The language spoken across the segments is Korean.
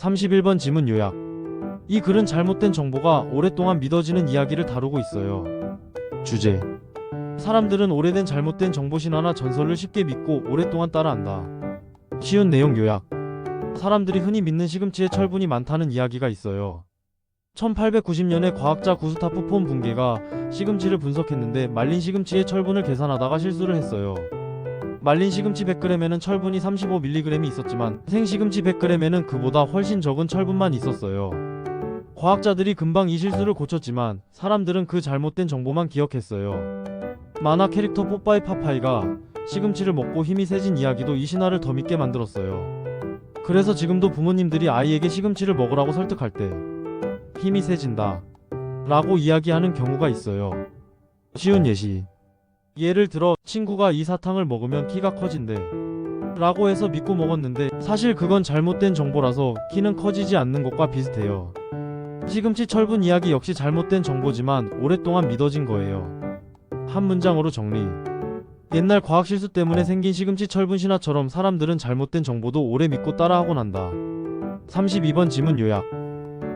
31번 지문 요약. 이 글은 잘못된 정보가 오랫동안 믿어지는 이야기를 다루고 있어요. 주제. 사람들은 오래된 잘못된 정보 신화나 전설을 쉽게 믿고 오랫동안 따라한다. 쉬운 내용 요약. 사람들이 흔히 믿는 시금치에 철분이 많다는 이야기가 있어요. 1890년에 과학자 구스타프 폰 붕괴가 시금치를 분석했는데 말린 시금치의 철분을 계산하다가 실수를 했어요. 말린 시금치 100g에는 철분이 35mg이 있었지만 생시금치 100g에는 그보다 훨씬 적은 철분만 있었어요. 과학자들이 금방 이 실수를 고쳤지만 사람들은 그 잘못된 정보만 기억했어요. 만화 캐릭터 뽀빠이 파파이가 시금치를 먹고 힘이 세진 이야기도 이 신화를 더 믿게 만들었어요. 그래서 지금도 부모님들이 아이에게 시금치를 먹으라고 설득할 때 힘이 세진다 라고 이야기하는 경우가 있어요. 쉬운 예시. 예를 들어 친구가 이 사탕을 먹으면 키가 커진대 라고 해서 믿고 먹었는데 사실 그건 잘못된 정보라서 키는 커지지 않는 것과 비슷해요. 시금치 철분 이야기 역시 잘못된 정보지만 오랫동안 믿어진 거예요. 한 문장으로 정리. 옛날 과학 실수 때문에 생긴 시금치 철분 신화처럼 사람들은 잘못된 정보도 오래 믿고 따라하곤 한다. 32번 지문 요약.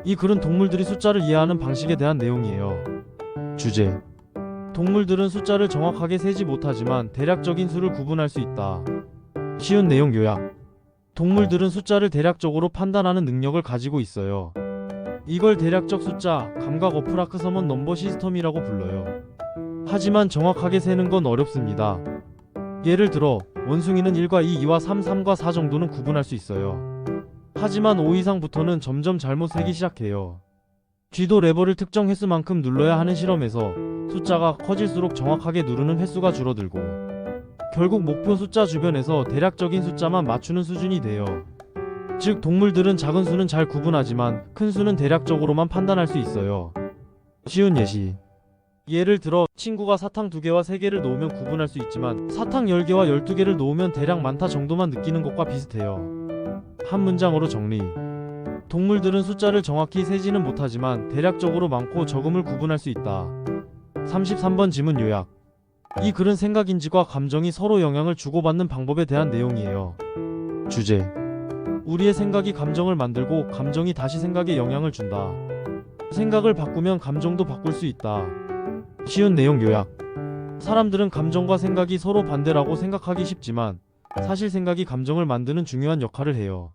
이 글은 동물들이 숫자를 이해하는 방식에 대한 내용이에요. 주제. 동물들은 숫자를 정확하게 세지 못하지만 대략적인 수를 구분할 수 있다. 쉬운 내용 요약. 동물들은 숫자를 대략적으로 판단하는 능력을 가지고 있어요. 이걸 대략적 숫자, 감각 어프라크 서먼 넘버 시스템이라고 불러요. 하지만 정확하게 세는 건 어렵습니다. 예를 들어 원숭이는 1과 2, 2와 3, 3과 4 정도는 구분할 수 있어요. 하지만 5 이상부터는 점점 잘못 세기 시작해요. 쥐도 레버를 특정 횟수만큼 눌러야 하는 실험에서 숫자가 커질수록 정확하게 누르는 횟수가 줄어들고 결국 목표 숫자 주변에서 대략적인 숫자만 맞추는 수준이 돼요. 즉 동물들은 작은 수는 잘 구분하지만 큰 수는 대략적으로만 판단할 수 있어요. 쉬운 예시. 예를 들어 친구가 사탕 2개와 3개를 놓으면 구분할 수 있지만 사탕 10개와 12개를 놓으면 대략 많다 정도만 느끼는 것과 비슷해요. 한 문장으로 정리. 동물들은 숫자를 정확히 세지는 못하지만 대략적으로 많고 적음을 구분할 수 있다. 33번 지문 요약. 이 글은 생각인지과 감정이 서로 영향을 주고받는 방법에 대한 내용이에요. 주제. 우리의 생각이 감정을 만들고 감정이 다시 생각에 영향을 준다. 생각을 바꾸면 감정도 바꿀 수 있다. 쉬운 내용 요약. 사람들은 감정과 생각이 서로 반대라고 생각하기 쉽지만 사실 생각이 감정을 만드는 중요한 역할을 해요.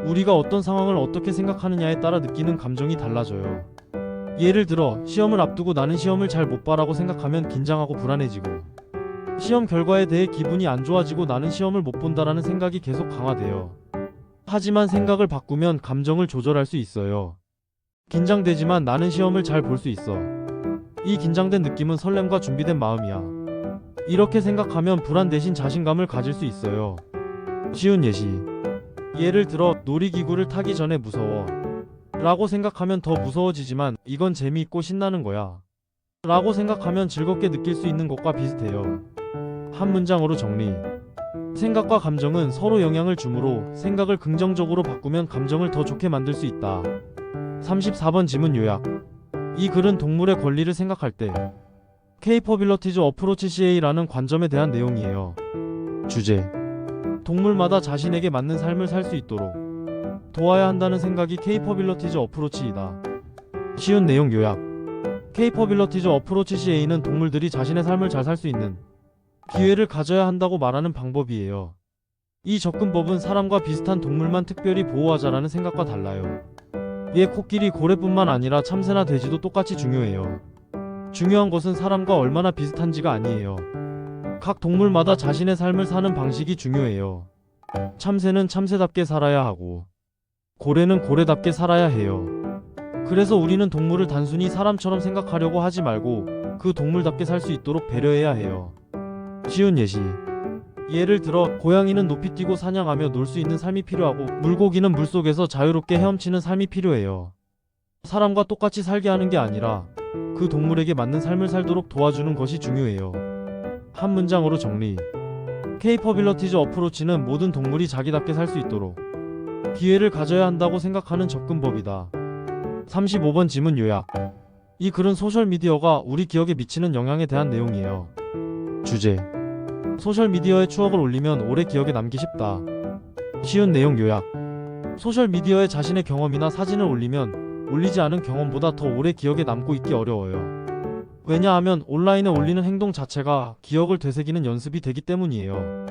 우리가 어떤 상황을 어떻게 생각하느냐에 따라 느끼는 감정이 달라져요. 예를 들어 시험을 앞두고 나는 시험을 잘 못 봐라고 생각하면 긴장하고 불안해지고 시험 결과에 대해 기분이 안 좋아지고 나는 시험을 못 본다라는 생각이 계속 강화돼요. 하지만 생각을 바꾸면 감정을 조절할 수 있어요. 긴장되지만 나는 시험을 잘 볼 수 있어. 이 긴장된 느낌은 설렘과 준비된 마음이야. 이렇게 생각하면 불안 대신 자신감을 가질 수 있어요. 쉬운 예시. 예를 들어 놀이기구를 타기 전에 무서워. 라고 생각하면 더 무서워지지만 이건 재미있고 신나는 거야. 라고 생각하면 즐겁게 느낄 수 있는 것과 비슷해요. 한 문장으로 정리. 생각과 감정은 서로 영향을 주므로 생각을 긍정적으로 바꾸면 감정을 더 좋게 만들 수 있다. 34번 지문 요약. 이 글은 동물의 권리를 생각할 때 케이퍼빌러티즈 어프로치 CA라는 관점에 대한 내용이에요. 주제. 동물마다 자신에게 맞는 삶을 살 수 있도록 도와야 한다는 생각이 케이퍼빌러티즈 어프로치이다. 쉬운 내용 요약. 케이퍼빌러티즈 어프로치 CA는 동물들이 자신의 삶을 잘 살 수 있는 기회를 가져야 한다고 말하는 방법이에요. 이 접근법은 사람과 비슷한 동물만 특별히 보호하자라는 생각과 달라요. 얘 코끼리 고래뿐만 아니라 참새나 돼지도 똑같이 중요해요. 중요한 것은 사람과 얼마나 비슷한지가 아니에요. 각 동물마다 자신의 삶을 사는 방식이 중요해요. 참새는 참새답게 살아야 하고, 고래는 고래답게 살아야 해요. 그래서 우리는 동물을 단순히 사람처럼 생각하려고 하지 말고 그 동물답게 살 수 있도록 배려해야 해요. 쉬운 예시. 예를 들어 고양이는 높이 뛰고 사냥하며 놀 수 있는 삶이 필요하고 물고기는 물속에서 자유롭게 헤엄치는 삶이 필요해요. 사람과 똑같이 살게 하는 게 아니라 그 동물에게 맞는 삶을 살도록 도와주는 것이 중요해요. 한 문장으로 정리. 케이퍼빌러티즈 어프로치는 모든 동물이 자기답게 살 수 있도록 기회를 가져야 한다고 생각하는 접근법이다. 35번 지문 요약. 이 글은 소셜미디어가 우리 기억에 미치는 영향에 대한 내용이에요. 주제. 소셜미디어에 추억을 올리면 오래 기억에 남기 쉽다. 쉬운 내용 요약. 소셜미디어에 자신의 경험이나 사진을 올리면 올리지 않은 경험보다 더 오래 기억에 남고 있기 어려워요. 왜냐하면 온라인에 올리는 행동 자체가 기억을 되새기는 연습이 되기 때문이에요.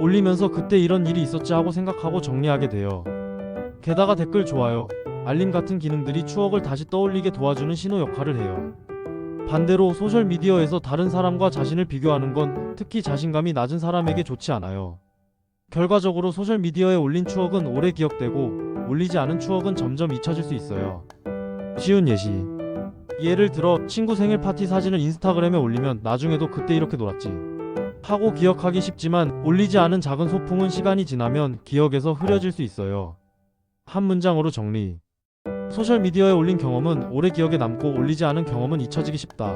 올리면서 그때 이런 일이 있었지 하고 생각하고 정리하게 돼요. 게다가 댓글 좋아요, 알림 같은 기능들이 추억을 다시 떠올리게 도와주는 신호 역할을 해요. 반대로 소셜미디어에서 다른 사람과 자신을 비교하는 건 특히 자신감이 낮은 사람에게 좋지 않아요. 결과적으로 소셜미디어에 올린 추억은 오래 기억되고 올리지 않은 추억은 점점 잊혀질 수 있어요. 쉬운 예시. 예를 들어 친구 생일 파티 사진을 인스타그램에 올리면 나중에도 그때 이렇게 놀았지. 하고 기억하기 쉽지만 올리지 않은 작은 소풍은 시간이 지나면 기억에서 흐려질 수 있어요. 한 문장으로 정리. 소셜미디어에 올린 경험은 오래 기억에 남고 올리지 않은 경험은 잊혀지기 쉽다.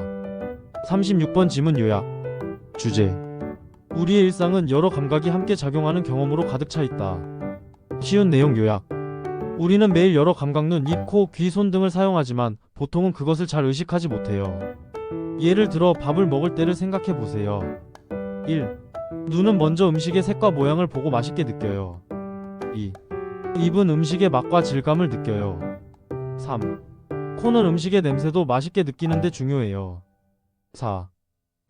36번 지문 요약. 주제. 우리의 일상은 여러 감각이 함께 작용하는 경험으로 가득 차 있다. 쉬운 내용 요약. 우리는 매일 여러 감각 눈, 입, 코, 귀, 손 등을 사용하지만 보통은 그것을 잘 의식하지 못해요. 예를 들어 밥을 먹을 때를 생각해 보세요. 1. 눈은 먼저 음식의 색과 모양을 보고 맛있게 느껴요. 2. 입은 음식의 맛과 질감을 느껴요. 3. 코는 음식의 냄새도 맛있게 느끼는데 중요해요. 4.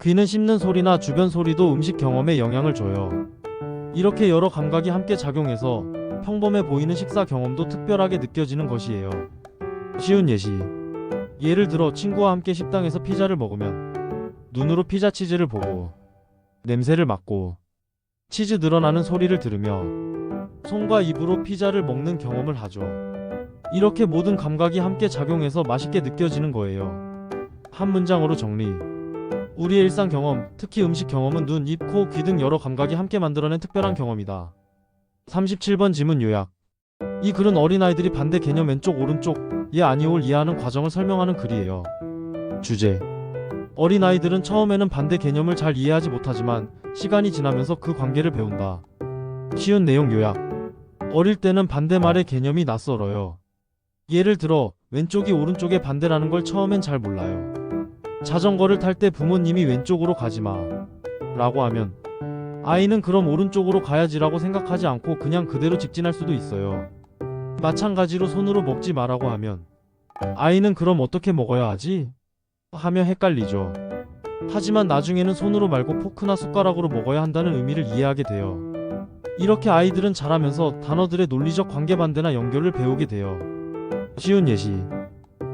귀는 씹는 소리나 주변 소리도 음식 경험에 영향을 줘요. 이렇게 여러 감각이 함께 작용해서 평범해 보이는 식사 경험도 특별하게 느껴지는 것이에요. 쉬운 예시. 예를 들어 친구와 함께 식당에서 피자를 먹으면 눈으로 피자 치즈를 보고 냄새를 맡고 치즈 늘어나는 소리를 들으며 손과 입으로 피자를 먹는 경험을 하죠. 이렇게 모든 감각이 함께 작용해서 맛있게 느껴지는 거예요. 한 문장으로 정리. 우리의 일상 경험, 특히 음식 경험은 눈, 입, 코, 귀 등 여러 감각이 함께 만들어낸 특별한 경험이다. 37번 지문 요약. 이 글은 어린아이들이 반대 개념 왼쪽 오른쪽 예 아니오를 이해하는 과정을 설명하는 글이에요. 주제. 어린아이들은 처음에는 반대 개념을 잘 이해하지 못하지만 시간이 지나면서 그 관계를 배운다. 쉬운 내용 요약. 어릴 때는 반대말의 개념이 낯설어요. 예를 들어 왼쪽이 오른쪽의 반대라는 걸 처음엔 잘 몰라요. 자전거를 탈 때 부모님이 왼쪽으로 가지 마. 라고 하면 아이는 그럼 오른쪽으로 가야지라고 생각하지 않고 그냥 그대로 직진할 수도 있어요. 마찬가지로 손으로 먹지 마라고 하면 아이는 그럼 어떻게 먹어야 하지? 하며 헷갈리죠. 하지만 나중에는 손으로 말고 포크나 숟가락으로 먹어야 한다는 의미를 이해하게 돼요. 이렇게 아이들은 자라면서 단어들의 논리적 관계 반대나 연결을 배우게 돼요. 쉬운 예시.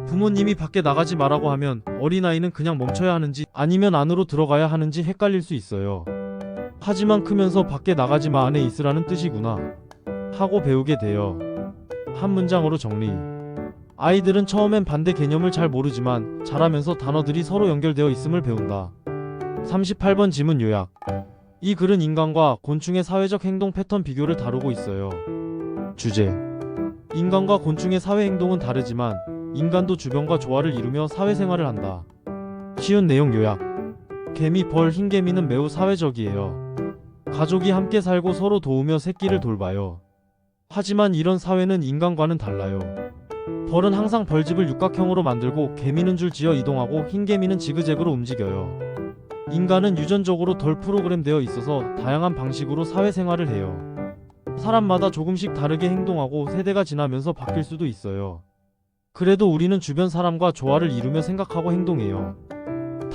부모님이 밖에 나가지 말라고 하면 어린아이는 그냥 멈춰야 하는지 아니면 안으로 들어가야 하는지 헷갈릴 수 있어요. 하지만 크면서 밖에 나가지 마 안에 있으라는 뜻이구나. 하고 배우게 돼요. 한 문장으로 정리. 아이들은 처음엔 반대 개념을 잘 모르지만 자라면서 단어들이 서로 연결되어 있음을 배운다. 38번 지문 요약. 이 글은 인간과 곤충의 사회적 행동 패턴 비교를 다루고 있어요. 주제. 인간과 곤충의 사회 행동은 다르지만 인간도 주변과 조화를 이루며 사회생활을 한다. 쉬운 내용 요약. 개미, 벌, 흰개미는 매우 사회적이에요. 가족이 함께 살고 서로 도우며 새끼를 돌봐요. 하지만 이런 사회는 인간과는 달라요. 벌은 항상 벌집을 육각형으로 만들고 개미는 줄 지어 이동하고 흰개미는 지그재그로 움직여요. 인간은 유전적으로 덜 프로그램되어 있어서 다양한 방식으로 사회생활을 해요. 사람마다 조금씩 다르게 행동하고 세대가 지나면서 바뀔 수도 있어요. 그래도 우리는 주변 사람과 조화를 이루며 생각하고 행동해요.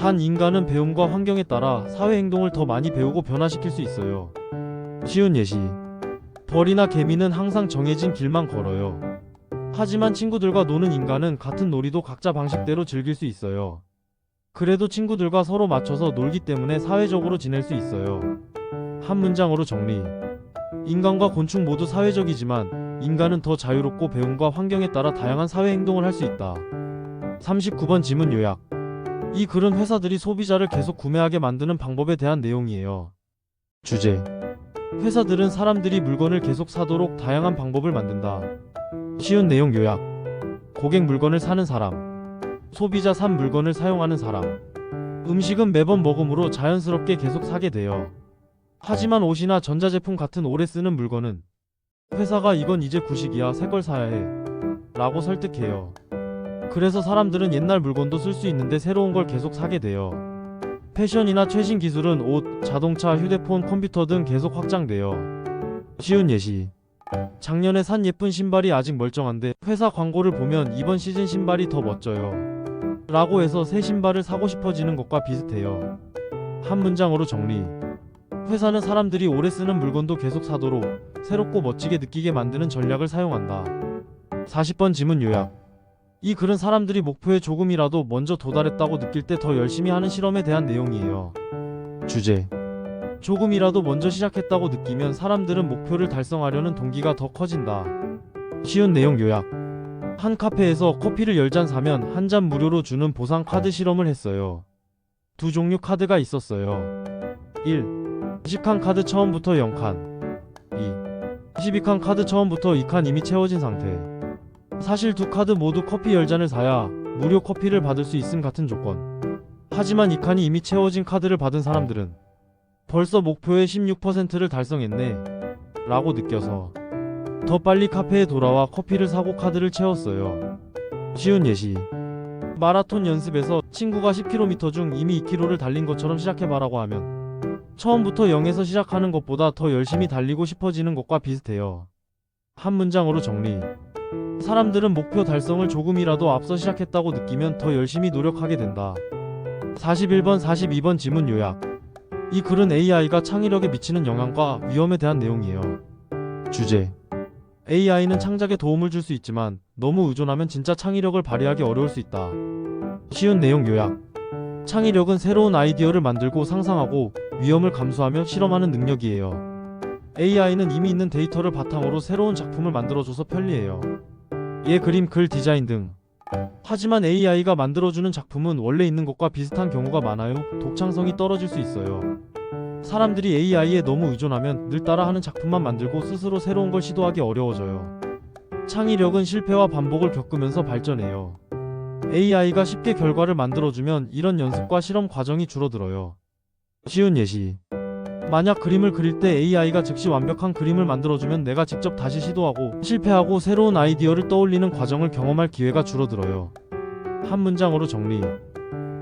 단 인간은 배움과 환경에 따라 사회 행동을 더 많이 배우고 변화시킬 수 있어요. 쉬운 예시. 벌이나 개미는 항상 정해진 길만 걸어요. 하지만 친구들과 노는 인간은 같은 놀이도 각자 방식대로 즐길 수 있어요. 그래도 친구들과 서로 맞춰서 놀기 때문에 사회적으로 지낼 수 있어요. 한 문장으로 정리. 인간과 곤충 모두 사회적이지만 인간은 더 자유롭고 배움과 환경에 따라 다양한 사회 행동을 할 수 있다. 39번 지문 요약. 이 글은 회사들이 소비자를 계속 구매하게 만드는 방법에 대한 내용이에요. 주제. 회사들은 사람들이 물건을 계속 사도록 다양한 방법을 만든다. 쉬운 내용 요약. 고객 물건을 사는 사람. 소비자 산 물건을 사용하는 사람. 음식은 매번 먹음으로 자연스럽게 계속 사게 돼요. 하지만 옷이나 전자제품 같은 오래 쓰는 물건은 회사가 이건 이제 구식이야 새 걸 사야 해 라고 설득해요. 그래서 사람들은 옛날 물건도 쓸 수 있는데 새로운 걸 계속 사게 돼요. 패션이나 최신 기술은 옷, 자동차, 휴대폰, 컴퓨터 등 계속 확장돼요. 쉬운 예시. 작년에 산 예쁜 신발이 아직 멀쩡한데 회사 광고를 보면 이번 시즌 신발이 더 멋져요. 라고 해서 새 신발을 사고 싶어지는 것과 비슷해요. 한 문장으로 정리. 회사는 사람들이 오래 쓰는 물건도 계속 사도록 새롭고 멋지게 느끼게 만드는 전략을 사용한다. 40번 지문 요약. 이 글은 사람들이 목표에 조금이라도 먼저 도달했다고 느낄 때 더 열심히 하는 실험에 대한 내용이에요. 주제. 조금이라도 먼저 시작했다고 느끼면 사람들은 목표를 달성하려는 동기가 더 커진다. 쉬운 내용 요약. 한 카페에서 커피를 10잔 사면 한 잔 무료로 주는 보상 카드 실험을 했어요. 두 종류 카드가 있었어요. 1. 10칸 카드 처음부터 0칸. 2. 12칸 카드 처음부터 2칸 이미 채워진 상태. 사실 두 카드 모두 커피 10잔을 사야 무료 커피를 받을 수 있음 같은 조건. 하지만 이 칸이 이미 채워진 카드를 받은 사람들은 벌써 목표의 16%를 달성했네. 라고 느껴서 더 빨리 카페에 돌아와 커피를 사고 카드를 채웠어요. 쉬운 예시. 마라톤 연습에서 친구가 10km 중 이미 2km를 달린 것처럼 시작해봐라고 하면 처음부터 0에서 시작하는 것보다 더 열심히 달리고 싶어지는 것과 비슷해요. 한 문장으로 정리. 사람들은 목표 달성을 조금이라도 앞서 시작했다고 느끼면 더 열심히 노력하게 된다. 41번, 42번 지문 요약. 이 글은 AI가 창의력에 미치는 영향과 위험에 대한 내용이에요. 주제. AI는 창작에 도움을 줄 수 있지만 너무 의존하면 진짜 창의력을 발휘하기 어려울 수 있다. 쉬운 내용 요약. 창의력은 새로운 아이디어를 만들고 상상하고 위험을 감수하며 실험하는 능력이에요. AI는 이미 있는 데이터를 바탕으로 새로운 작품을 만들어줘서 편리해요. 예 그림, 글 디자인 등. 하지만 AI가 만들어주는 작품은 원래 있는 것과 비슷한 경우가 많아요. 독창성이 떨어질 수 있어요. 사람들이 AI에 너무 의존하면 늘 따라하는 작품만 만들고 스스로 새로운 걸 시도하기 어려워져요. 창의력은 실패와 반복을 겪으면서 발전해요. AI가 쉽게 결과를 만들어주면 이런 연습과 실험 과정이 줄어들어요. 쉬운 예시. 만약 그림을 그릴 때 AI가 즉시 완벽한 그림을 만들어주면 내가 직접 다시 시도하고 실패하고 새로운 아이디어를 떠올리는 과정을 경험할 기회가 줄어들어요. 한 문장으로 정리.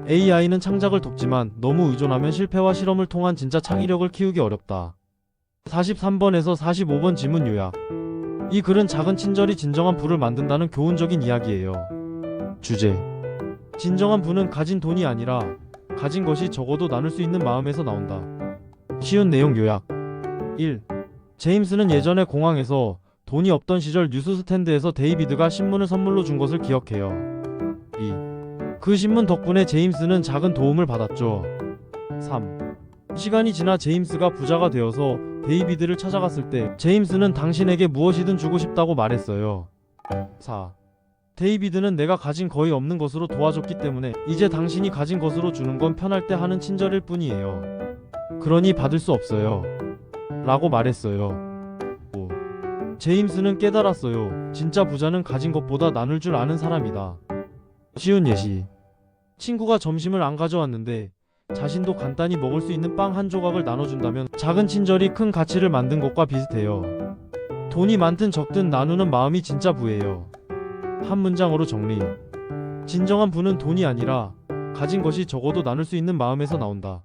AI는 창작을 돕지만 너무 의존하면 실패와 실험을 통한 진짜 창의력을 키우기 어렵다. 43번에서 45번 지문 요약. 이 글은 작은 친절이 진정한 부를 만든다는 교훈적인 이야기예요. 주제. 진정한 부는 가진 돈이 아니라 가진 것이 적어도 나눌 수 있는 마음에서 나온다. 쉬운 내용 요약. 1. 제임스는 예전에 공항에서 돈이 없던 시절 뉴스 스탠드에서 데이비드가 신문을 선물로 준 것을 기억해요. 2. 그 신문 덕분에 제임스는 작은 도움을 받았죠. 3. 시간이 지나 제임스가 부자가 되어서 데이비드를 찾아갔을 때 제임스는 당신에게 무엇이든 주고 싶다고 말했어요. 4. 데이비드는 내가 가진 거의 없는 것으로 도와줬기 때문에 이제 당신이 가진 것으로 주는 건 편할 때 하는 친절일 뿐이에요. 그러니 받을 수 없어요. 라고 말했어요. 5. 제임스는 깨달았어요. 진짜 부자는 가진 것보다 나눌 줄 아는 사람이다. 쉬운 예시. 친구가 점심을 안 가져왔는데 자신도 간단히 먹을 수 있는 빵 한 조각을 나눠준다면 작은 친절이 큰 가치를 만든 것과 비슷해요. 돈이 많든 적든 나누는 마음이 진짜 부예요. 한 문장으로 정리. 진정한 부는 돈이 아니라 가진 것이 적어도 나눌 수 있는 마음에서 나온다.